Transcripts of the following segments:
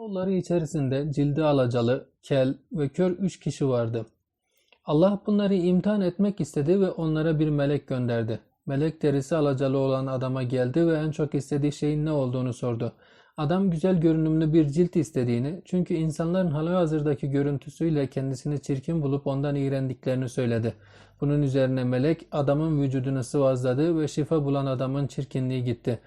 Oğulları içerisinde cildi alacalı, kel ve kör üç kişi vardı. Allah bunları imtihan etmek istedi ve onlara bir melek gönderdi. Melek derisi alacalı olan adama geldi ve en çok istediği şeyin ne olduğunu sordu. Adam güzel görünümlü bir cilt istediğini, çünkü insanların halihazırdaki görüntüsüyle kendisini çirkin bulup ondan iğrendiklerini söyledi. Bunun üzerine melek adamın vücudunu sıvazladı ve şifa bulan adamın çirkinliği gitti.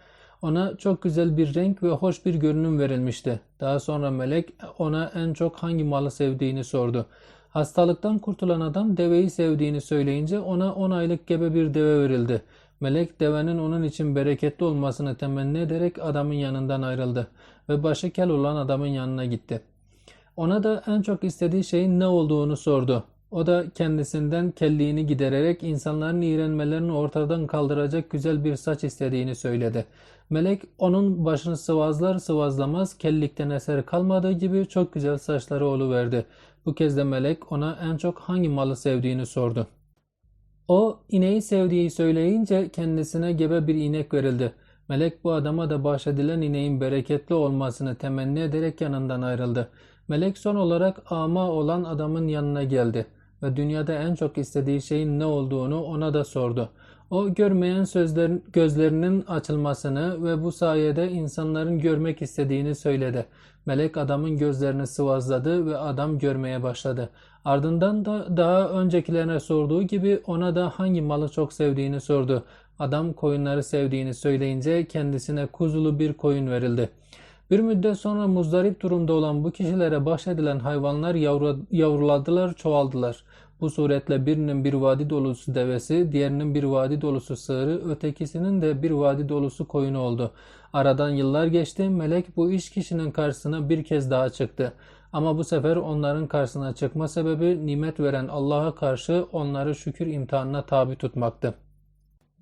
Ona çok güzel bir renk ve hoş bir görünüm verilmişti. Daha sonra melek ona en çok hangi malı sevdiğini sordu. Hastalıktan kurtulan adam deveyi sevdiğini söyleyince ona 10 aylık gebe bir deve verildi. Melek devenin onun için bereketli olmasını temenni ederek adamın yanından ayrıldı ve başı kel olan adamın yanına gitti. Ona da en çok istediği şeyin ne olduğunu sordu. O da kendisinden kelliğini gidererek insanların iğrenmelerini ortadan kaldıracak güzel bir saç istediğini söyledi. Melek onun başını sıvazlar sıvazlamaz kellikten eser kalmadığı gibi çok güzel saçları verdi. Bu kez de melek ona en çok hangi malı sevdiğini sordu. O ineği sevdiği söyleyince kendisine gebe bir inek verildi. Melek bu adama da bahşedilen ineğin bereketli olmasını temenni ederek yanından ayrıldı. Melek son olarak ama olan adamın yanına geldi ve dünyada en çok istediği şeyin ne olduğunu ona da sordu. O görmeyen sözler, gözlerinin açılmasını ve bu sayede insanların görmek istediğini söyledi. Melek adamın gözlerini sıvazladı ve adam görmeye başladı. Ardından da daha öncekilerine sorduğu gibi ona da hangi malı çok sevdiğini sordu. Adam koyunları sevdiğini söyleyince kendisine kuzulu bir koyun verildi. Bir müddet sonra muzdarip durumda olan bu kişilere bahşedilen hayvanlar yavru, yavruladılar, çoğaldılar. Bu suretle birinin bir vadi dolusu devesi, diğerinin bir vadi dolusu sığırı, ötekisinin de bir vadi dolusu koyunu oldu. Aradan yıllar geçti, melek bu iş kişinin karşısına bir kez daha çıktı. Ama bu sefer onların karşısına çıkma sebebi nimet veren Allah'a karşı onları şükür imtihanına tabi tutmaktı.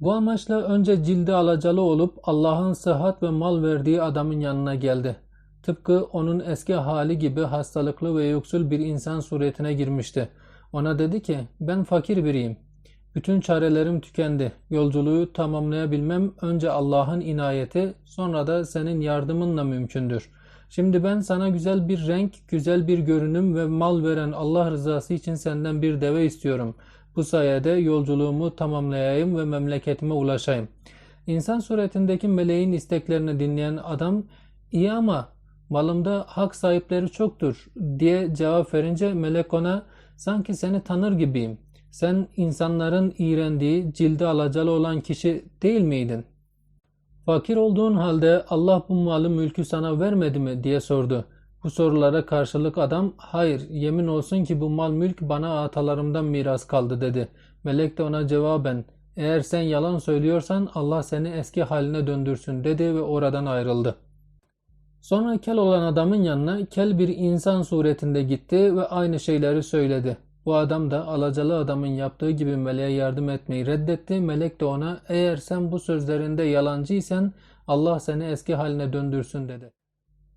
Bu amaçla önce cildi alacalı olup Allah'ın sıhhat ve mal verdiği adamın yanına geldi. Tıpkı onun eski hali gibi hastalıklı ve yoksul bir insan suretine girmişti. Ona dedi ki ben fakir biriyim. Bütün çarelerim tükendi. Yolculuğu tamamlayabilmem önce Allah'ın inayeti sonra da senin yardımınla mümkündür. Şimdi ben sana güzel bir renk, güzel bir görünüm ve mal veren Allah rızası için senden bir deve istiyorum. Bu sayede yolculuğumu tamamlayayım ve memleketime ulaşayım. İnsan suretindeki meleğin isteklerini dinleyen adam iyi ama malımda hak sahipleri çoktur diye cevap verince melek ona sanki seni tanır gibiyim. Sen insanların iğrendiği cildi alacalı olan kişi değil miydin? Fakir olduğun halde Allah bu malı mülkü sana vermedi mi diye sordu. Bu sorulara karşılık adam hayır yemin olsun ki bu mal mülk bana atalarımdan miras kaldı dedi. Melek de ona cevaben eğer sen yalan söylüyorsan Allah seni eski haline döndürsün dedi ve oradan ayrıldı. Sonra kel olan adamın yanına kel bir insan suretinde gitti ve aynı şeyleri söyledi. Bu adam da alacalı adamın yaptığı gibi meleğe yardım etmeyi reddetti. Melek de ona eğer sen bu sözlerinde yalancıysan Allah seni eski haline döndürsün dedi.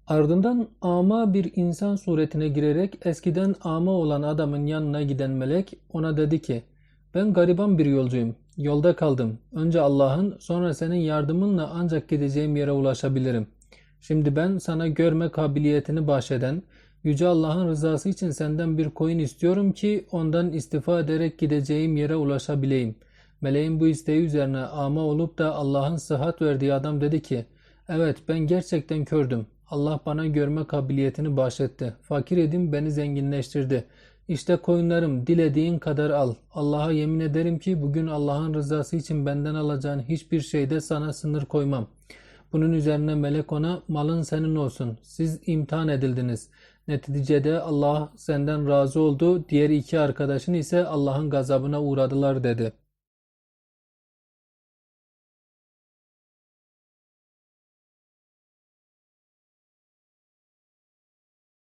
Ardından ama bir insan suretine girerek eskiden ama olan adamın yanına giden melek ona dedi ki ben gariban bir yolcuyum. Yolda kaldım. Önce Allah'ın sonra senin yardımınla ancak gideceğim yere ulaşabilirim. Şimdi ben sana görme kabiliyetini bahşeden Yüce Allah'ın rızası için senden bir koyun istiyorum ki ondan istifa ederek gideceğim yere ulaşabileyim. Meleğin bu isteği üzerine ama olup da Allah'ın sıhhat verdiği adam dedi ki Evet ben gerçekten kördüm. Allah bana görme kabiliyetini bahşetti. Fakir edim beni zenginleştirdi. İşte koyunlarım dilediğin kadar al. Allah'a yemin ederim ki bugün Allah'ın rızası için benden alacağın hiçbir şeyde sana sınır koymam. Bunun üzerine melek ona malın senin olsun. Siz imtihan edildiniz. Neticede Allah senden razı oldu. Diğer iki arkadaşın ise Allah'ın gazabına uğradılar dedi.